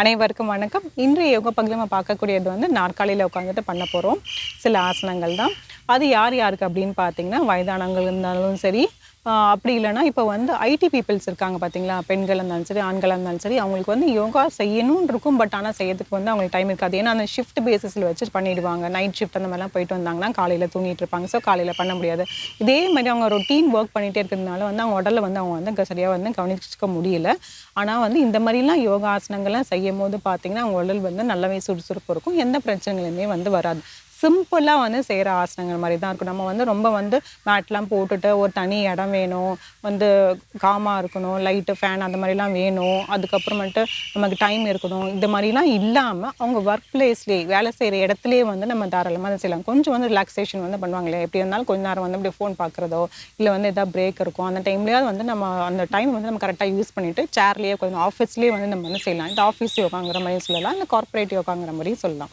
அனைவருக்கும் வணக்கம். இன்றைய யோகா பகுதியில் நம்ம பார்க்கக்கூடியது வந்து நாற்காலியில் உட்காந்துட்டு பண்ண போகிறோம் சில ஆசனங்கள் தான் அது யார் யாருக்கு அப்படின்னு பார்த்தீங்கன்னா வயதானவங்க இருந்தாலும் சரி அப்படி இல்லைன்னா இப்போ வந்து ஐடி பீப்புள்ஸ் இருக்காங்க பார்த்தீங்களா பெண்களாக இருந்தாலும் சரி ஆண்களாக இருந்தாலும் சரி அவங்களுக்கு வந்து யோகா செய்யணும்னு இருக்கும் பட் ஆனால் செய்யறதுக்கு வந்து அவங்களுக்கு டைம் இருக்காது. ஏன்னா அந்த ஷிஃப்ட் பேசிஸில் வச்சு பண்ணிடுவாங்க. நைட் ஷிஃப்ட் அந்த மாதிரிலாம் போயிட்டு வந்தாங்கன்னா காலையில் தூங்கிட்டு இருப்பாங்க. ஸோ காலையில் பண்ண முடியாது. இதே மாதிரி அவங்க ரொட்டீன் ஒர்க் பண்ணிகிட்டே இருக்கிறதுனால வந்து அவங்க உடலை வந்து அவங்க வந்து சரியாக வந்து கவனிச்சிக்க முடியல. ஆனால் வந்து இந்த மாதிரிலாம் யோகாசனங்கள்லாம் செய்யும் போது பார்த்தீங்கன்னா அவங்க உடல் வந்து நல்லாவே சுறுசுறுப்பு இருக்கும். எந்த பிரச்சனைகளுமே வந்து வராது. சிம்பிளாக வந்து செய்கிற ஆசனங்கள் மாதிரி தான் இருக்கும். நம்ம வந்து ரொம்ப வந்து மேட்லாம் போட்டுட்டு ஒரு தனி இடம் வேணும். வந்து காமாக இருக்கணும் லைட்டு ஃபேன் அந்த மாதிரிலாம் வேணும். அதுக்கப்புறமேட்டு நமக்கு டைம் இருக்கணும். இந்த மாதிரிலாம் இல்லாமல் அவங்க ஒர்க் பிளேஸ்லேயே வேலை செய்கிற இடத்துலையே வந்து நம்ம தாராளமாக அதை செய்யலாம். கொஞ்சம் வந்து ரிலாக்ஸேஷன் வந்து பண்ணுவாங்களே. எப்படி இருந்தாலும் கொஞ்ச நேரம் வந்து அப்படியே ஃபோன் பார்க்குறதோ இல்லை வந்து எதாவது பிரேக் இருக்கும் அந்த டைம்லேயாவது வந்து நம்ம அந்த டைம் வந்து நம்ம கரெக்டாக யூஸ் பண்ணிவிட்டு சேர்லேயே கொஞ்சம் ஆஃபீஸ்லேயே வந்து நம்ம வந்து செய்யலாம். இந்த ஆஃபீஸ் யோகாங்கிற மாதிரி சொல்லலாம். இந்த கார்பரேட் யோகாங்கிற மாதிரியும் சொல்லலாம்.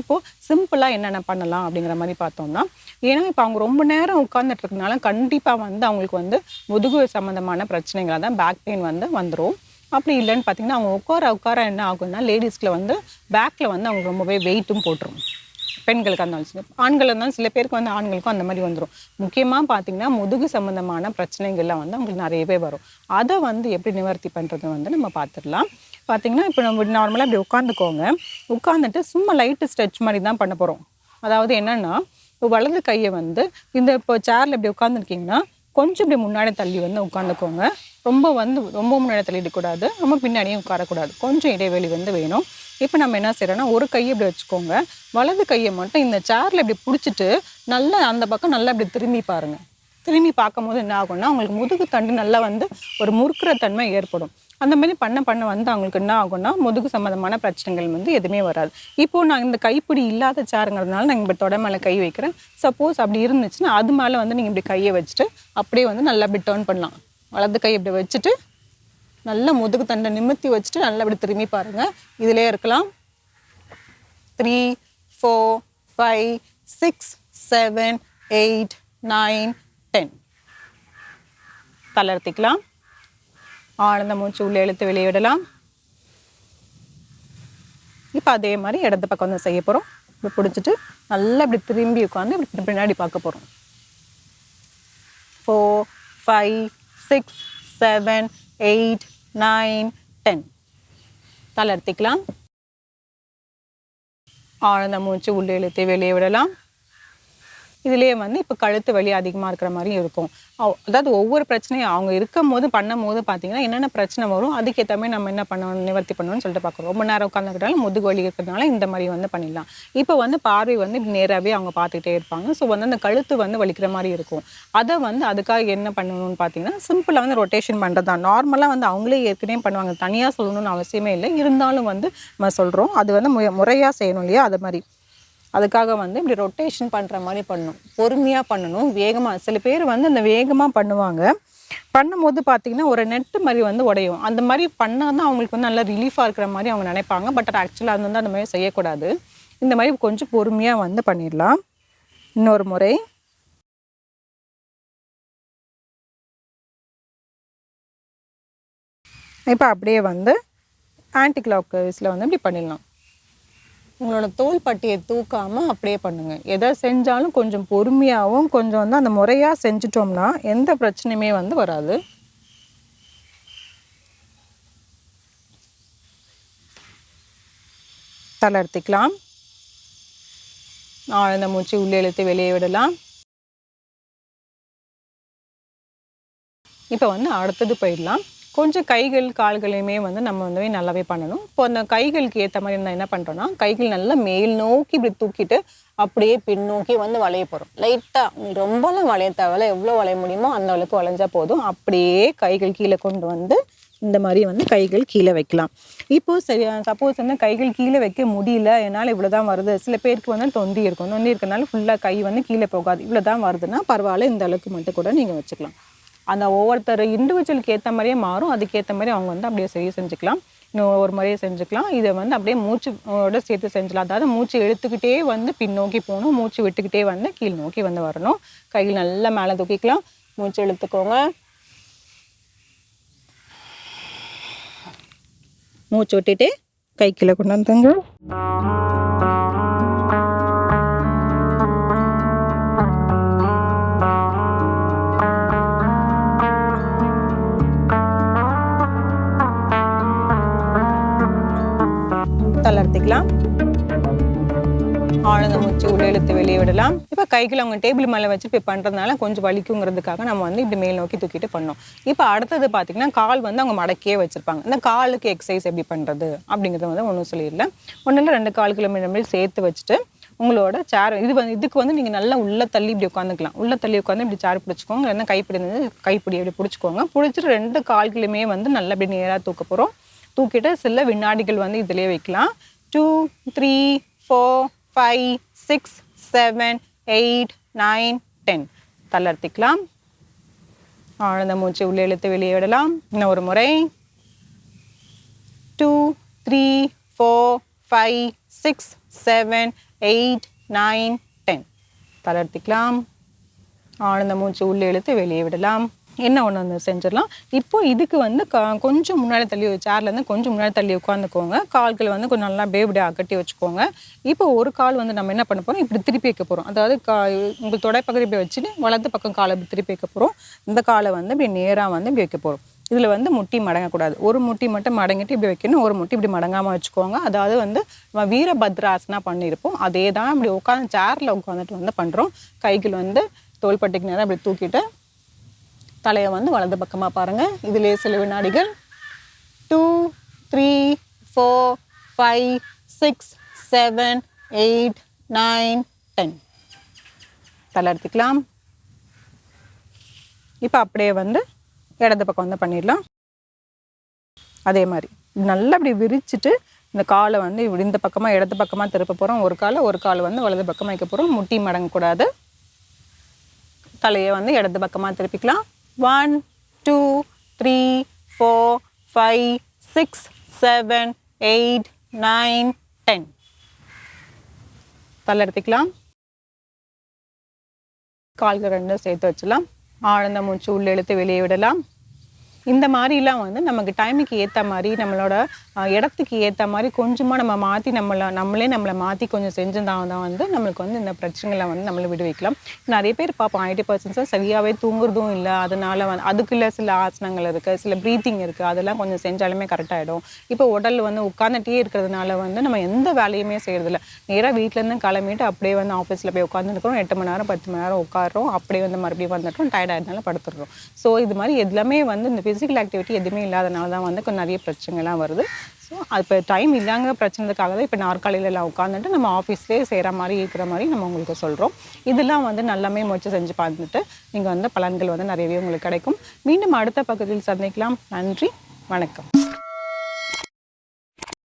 இப்போது சிம்பிளாக என்னென்ன பண்ணலாம் அப்படிங்கிற மாதிரி பார்த்தோம்னா ஏன்னா இப்போ அவங்க ரொம்ப நேரம் உட்கார்ந்துட்டு இருக்கனால கண்டிப்பாக வந்து அவங்களுக்கு வந்து முதுகு சம்மந்தமான பிரச்சனைகளாக தான் பேக் பெயின் வந்து வந்துடும் அப்படி இல்லைன்னு பார்த்தீங்கன்னா அவங்க உட்கார உட்கார என்ன ஆகும்னா லேடிஸ்கில் வந்து பேக்கில் வந்து அவங்க ரொம்பவே வெயிட்டும் போட்டுரும். பெண்களுக்கு இருந்தாலும் சரி ஆண்கள் இருந்தாலும் சில பேருக்கு வந்து ஆண்களுக்கும் அந்த மாதிரி வந்துடும் முக்கியமாக பார்த்தீங்கன்னா முதுகு சம்மந்தமான பிரச்சனைகள்லாம் வந்து அவங்களுக்கு நிறையவே வரும். அதை வந்து எப்படி நிவர்த்தி பண்ணுறது வந்து நம்ம பார்த்துடலாம். பார்த்தீங்கன்னா இப்போ நம்ம நார்மலாக இப்படி உட்காந்துக்கோங்க உட்காந்துட்டு சும்மா லைட்டு ஸ்ட்ரெச் மாதிரி தான் பண்ண போகிறோம் அதாவது என்னென்னா இப்போ வலது கையை வந்து இந்த இப்போ சேரில் இப்படி உட்காந்துருக்கீங்கன்னா கொஞ்சம் இப்படி முன்னாடி தள்ளி வந்து உட்காந்துக்கோங்க ரொம்ப வந்து ரொம்ப முன்னாடி தள்ளிடக்கூடாது ரொம்ப பின்னாடியும் உட்காரக்கூடாது. கொஞ்சம் இடைவெளி வந்து வேணும். இப்போ நம்ம என்ன செய்கிறோன்னா ஒரு கையை இப்படி வச்சுக்கோங்க. வலது கையை மட்டும் இந்த சேரில் இப்படி பிடிச்சிட்டு நல்லா அந்த பக்கம் நல்லா இப்படி திரும்பி பாருங்கள் திரும்பி பார்க்கும்போது என்ன ஆகும்னா அவங்களுக்கு முதுகு தண்டு நல்லா வந்து ஒரு முறுக்குற தன்மை ஏற்படும். அந்த மாதிரி பண்ண பண்ண வந்து அவங்களுக்கு என்ன ஆகும்னா முதுகு சம்மந்தமான பிரச்சனைகள் வந்து எதுவுமே வராது. இப்போ நான் இந்த கைப்பிடி இல்லாத சாருங்கிறதுனால நான் இப்படி தொட மேலே கை வைக்கிறேன். சப்போஸ் அப்படி இருந்துச்சுன்னா அது மேலே வந்து நீங்கள் இப்படி கையை வச்சுட்டு அப்படியே வந்து நல்லா இப்படி டேர்ன் பண்ணலாம். வலது கை இப்படி வச்சுட்டு நல்லா முதுகு தண்டை நிமித்தி வச்சுட்டு நல்லா இப்படி திரும்பி பாருங்கள் இதிலே இருக்கலாம். Three four five six seven eight nine ten தளர்த்திக்கலாம். ஆழ்ந்த மூச்சு உள்ளே இழுத்து வெளியிடலாம் இப்போ அதே மாதிரி இடது பக்கம் வந்து செய்ய போகிறோம் இப்படி பிடிச்சிட்டு நல்லா இப்படி திரும்பி உட்காந்து இப்படி பின்னாடி பார்க்க போகிறோம் four five six seven eight nine ten தளர்த்திக்கலாம். ஆழ்ந்த மூச்சு உள்ளே இழுத்து வெளியே விடலாம். இதுலேயே வந்து இப்போ கழுத்து வலி அதிகமாக இருக்கிற மாதிரி இருக்கும். அதாவது ஒவ்வொரு பிரச்சனையும் அவங்க இருக்கும் போது பண்ணும் போது பார்த்தீங்கன்னா என்னென்ன பிரச்சனை வரும் அதுக்கேற்ற மாதிரி நம்ம என்ன பண்ணணும் நிவர்த்தி பண்ணணும்னு சொல்லிட்டு பார்க்குறோம் ரொம்ப நேரம் உட்காந்துக்கிட்டாலும் முதுகு வலி இருக்கிறதுனால இந்த மாதிரி வந்து பண்ணிடலாம். இப்போ வந்து பார்வை வந்து நேராகவே அவங்க பார்த்துக்கிட்டே இருப்பாங்க. ஸோ வந்து அந்த கழுத்து வந்து வலிக்கிற மாதிரி இருக்கும். அதை வந்து அதுக்காக என்ன பண்ணணும்னு பார்த்தீங்கன்னா சிம்பிளாக வந்து ரொட்டேஷன் பண்ணுறது தான். நார்மலாக வந்து அவங்களே ஏற்கனவே பண்ணுவாங்க. தனியாக சொல்லணும்னு அவசியமே இல்லை. இருந்தாலும் வந்து நம்ம சொல்கிறோம் அது வந்து முறையாக செய்யணும் இல்லையா? அது மாதிரி. அதுக்காக வந்து இப்படி ரொட்டேஷன் பண்ணுற மாதிரி பண்ணணும் பொறுமையாக பண்ணணும். வேகமாக சில பேர் வந்து அந்த வேகமாக பண்ணுவாங்க. பண்ணும்போது பார்த்தீங்கன்னா ஒரு நெட்டு மாதிரி வந்து உடையும். அந்த மாதிரி பண்ணால் தான் அவங்களுக்கு வந்து நல்லா ரிலீஃபாக இருக்கிற மாதிரி அவங்க நினைப்பாங்க. பட் ஆக்சுவலாக அது வந்து அந்த மாதிரி செய்யக்கூடாது. இந்த மாதிரி கொஞ்சம் பொறுமையாக வந்து பண்ணிடலாம். இன்னொரு முறை. இப்போ அப்படியே வந்து ஆன்டி கிளாக் வைஸில் வந்து இப்படி பண்ணிடலாம். உங்களோட தோல் பட்டியை தூக்காமல் அப்படியே பண்ணுங்கள் எதை செஞ்சாலும் கொஞ்சம் பொறுமையாகவும் கொஞ்சம் வந்து அந்த முறையாக செஞ்சிட்டோம்னா எந்த பிரச்சனையுமே வந்து வராது. தளர்த்திக்கலாம் ஆழ்ந்த மூச்சு உள்ளே இழுத்து வெளியே விடலாம். இப்போ வந்து அடுத்தது போயிடலாம். கொஞ்சம் கைகள் கால்களையுமே வந்து நம்ம வந்து நல்லாவே பண்ணணும். இப்போ அந்த கைகளுக்கு ஏற்ற மாதிரி நான் என்ன பண்ணுறோன்னா கைகள் நல்லா மேல் நோக்கி இப்படி தூக்கிட்டு அப்படியே பின்னோக்கி வந்து வளைய போகிறோம் லைட்டாக ரொம்பலாம் வளைய தேவையில்ல. எவ்வளோ வளைய முடியுமோ அந்த அளவுக்கு வளைஞ்சா போதும். அப்படியே கைகள் கீழே கொண்டு வந்து இந்த மாதிரி வந்து கைகள் கீழே வைக்கலாம். இப்போ சரி சப்போஸ் வந்து கைகள் கீழே வைக்க முடியல. என்னால் இவ்வளோ தான் வருது. சில பேருக்கு வந்து தொந்தி இருக்கும். தொந்தி இருக்கனால ஃபுல்லாக கை வந்து கீழே போகாது. இவ்வளோ தான் வருதுன்னா பரவாயில்ல. இந்த அளவுக்கு மட்டும் கூட நீங்கள் வச்சுக்கலாம். அந்த ஒவ்வொருத்தர் இண்டிவிஜுவலுக்கு ஏற்ற மாதிரியே மாறும். அதுக்கேற்ற மாதிரி அவங்க வந்து அப்படியே சரி செஞ்சுக்கலாம். இன்னும் ஒரு முறையை செஞ்சுக்கலாம். இதை வந்து அப்படியே மூச்சோட சேர்த்து செஞ்சலாம் அதாவது மூச்சு இழுத்துக்கிட்டே வந்து பின்னோக்கி போகணும். மூச்சு விட்டுக்கிட்டே வந்து கீழ் நோக்கி வந்து வரணும். கையில் நல்லா மேலே தூக்கிக்கலாம். மூச்சு இழுத்துக்கோங்க. மூச்சு விட்டுட்டு கை கீழே கொண்டு தளர்த்திக்கலாம் ஆழ்ந்த மூச்சு உள்ள இழுத்து வெளியே விடலாம். இப்போ கைகளை அவங்க டேபிள் மேலே வச்சு இப்போ பண்ணுறதுனால கொஞ்சம் வலிக்குங்கிறதுக்காக நம்ம வந்து இப்படி மேல் நோக்கி தூக்கிட்டு பண்ணோம். இப்போ அடுத்தது பார்த்தீங்கன்னா கால் வந்து அவங்க மடக்கியே வச்சுருப்பாங்க. இந்த காலுக்கு எக்ஸசைஸ் எப்படி பண்ணுறது அப்படிங்கிறத வந்து ஒன்றும் சொல்லிடல. ஒன்றில் இல்லை ரெண்டு கால் கிலோமீட்டர் சேர்த்து வச்சுட்டு உங்களோட சேர் இது வந்து இதுக்கு வந்து நீங்கள் நல்லா உள்ளே தள்ளி இப்படி உட்காந்துக்கலாம். உள்ளே தள்ளி உட்காந்து இப்படி சேர் பிடிச்சிக்கோங்க. இல்லைன்னா கைப்பிடி இருந்து கைப்பிடி இப்படி பிடிச்சிக்கோங்க. பிடிச்சிட்டு ரெண்டு கால்களுமே வந்து நல்லா இப்படி நேராக தூக்க போகிறோம் தூக்கிட்டு சில வினாடிகள் வந்து இதிலே வைக்கலாம். Two three four five six seven eight nine ten தளர்த்திக்கலாம். ஆழ்ந்த மூச்சு உள்ளே இழுத்து வெளியே விடலாம். இன்னும் ஒரு முறை. Two three four five six seven eight nine ten தளர்த்திக்கலாம். ஆழ்ந்த மூச்சு உள்ளே இழுத்து வெளியே விடலாம். என்ன ஒன்று வந்து செஞ்சிடலாம். இப்போ இதுக்கு வந்து கொஞ்சம் முன்னாடி தள்ளி சேர்லேருந்து கொஞ்சம் முன்னாடி தள்ளி உட்காந்துக்கோங்க கால்கள் வந்து கொஞ்சம் நல்லா பேபிடி அகட்டி வச்சுக்கோங்க. இப்போ ஒரு கால் வந்து நம்ம என்ன பண்ண போகிறோம் இப்படி திருப்பி வைக்க போகிறோம் அதாவது கா உங்கள் தொடைப்பகுதி இப்படி வச்சுட்டு வலது பக்கம் காலை இப்படி திருப்பி வைக்க போகிறோம் இந்த காலை வந்து இப்படி நேராக வந்து இப்படி வைக்க போகிறோம் இதில் வந்து முட்டி மடங்கக்கூடாது. ஒரு முட்டி மட்டும் மடங்கிட்டு இப்படி வைக்கணும். ஒரு முட்டி இப்படி மடங்காமல் வச்சுக்கோங்க. அதாவது வந்து நம்ம வீரபத்ராசனா பண்ணியிருப்போம். அதே தான் இப்படி உட்காந்து சேரில் உட்காந்துட்டு வந்து பண்ணுறோம் கைகள் வந்து தோள்பட்டைக்கு நேரம் இப்படி தூக்கிட்டு தலையை வந்து வலது பக்கமாக பாருங்கள் இதிலே சில வினாடிகள். Two three four five six seven eight nine ten தளர்த்திக்கலாம் இப்போ அப்படியே வந்து இடது பக்கம் வந்து பண்ணிடலாம். அதே மாதிரி. நல்லா அப்படி விரிச்சிட்டு இந்த காலை வந்து இப்படி இந்த பக்கமாக இடது பக்கமாக திருப்ப போகிறோம் ஒரு காலை ஒரு கால் வந்து வலது பக்கமாக வைக்க போகிறோம் முட்டி மடங்கக்கூடாது. தலையை வந்து இடது பக்கமாக திருப்பிக்கலாம். One two three four five six seven eight nine ten தலை எடுத்துக்கலாம் கால்கள் ரெண்டும் சேர்த்து வச்சலாம் ஆழ்ந்த மூச்சு உள்ள இழுத்து வெளியே விடலாம் இந்த மாதிரிலாம் வந்து நமக்கு டைமுக்கு ஏற்ற மாதிரி நம்மளோட இடத்துக்கு ஏற்ற மாதிரி கொஞ்சமாக நம்ம மாற்றி நம்மளை நம்மளே நம்மளை மாற்றி கொஞ்சம் செஞ்சுதான் தான் வந்து நம்மளுக்கு வந்து இந்த பிரச்சனைகளை வந்து நம்மளை விடுவிக்கலாம். நிறைய பேர் பார்ப்போம் ஐடி பர்சன்ஸாக சரியாகவே தூங்குறதும் இல்லை. அதனால வந்து அதுக்குள்ள சில ஆசனங்கள் இருக்குது சில ப்ரீத்திங் இருக்குது அதெல்லாம் கொஞ்சம் செஞ்சாலுமே கரெக்டாகிடும் இப்போ உடல் வந்து உட்காந்துட்டே இருக்கிறதுனால வந்து நம்ம எந்த வேலையுமே செய்கிறதில்ல நேராக வீட்டிலேருந்து கிளம்பிட்டு அப்படியே வந்து ஆஃபீஸில் போய் உட்காந்துருக்கோம் எட்டு மணி நேரம் பத்து மணி நேரம் உட்காரோம் அப்படியே வந்து மறுபடியும் வந்துட்டோம். டயர்ட் இருந்தாலும் படுத்துடுறோம். ஸோ இது மாதிரி எல்லாமே வந்து இந்த ஃபிசிக்கல் ஆக்டிவிட்டி எதுவுமே இல்லாதனால தான் வந்து கொஞ்சம் நிறைய பிரச்சனைலாம் வருது. ஸோ இப்போ டைம் இல்லைங்க பிரச்சனைக்காக தான் இப்போ நாற்காலியில எல்லாம் உட்காந்துட்டு நம்ம ஆஃபீஸ்லேயே செய்கிற மாதிரி இருக்கிற மாதிரி நம்ம உங்களுக்கு சொல்கிறோம் இதெல்லாம் வந்து நல்லாமே முயற்சி செஞ்சு பார்த்துட்டு நீங்கள் வந்து பலன்கள் வந்து நிறையவே உங்களுக்கு கிடைக்கும். மீண்டும் அடுத்த பகுதியில் சந்திக்கலாம். நன்றி. வணக்கம்.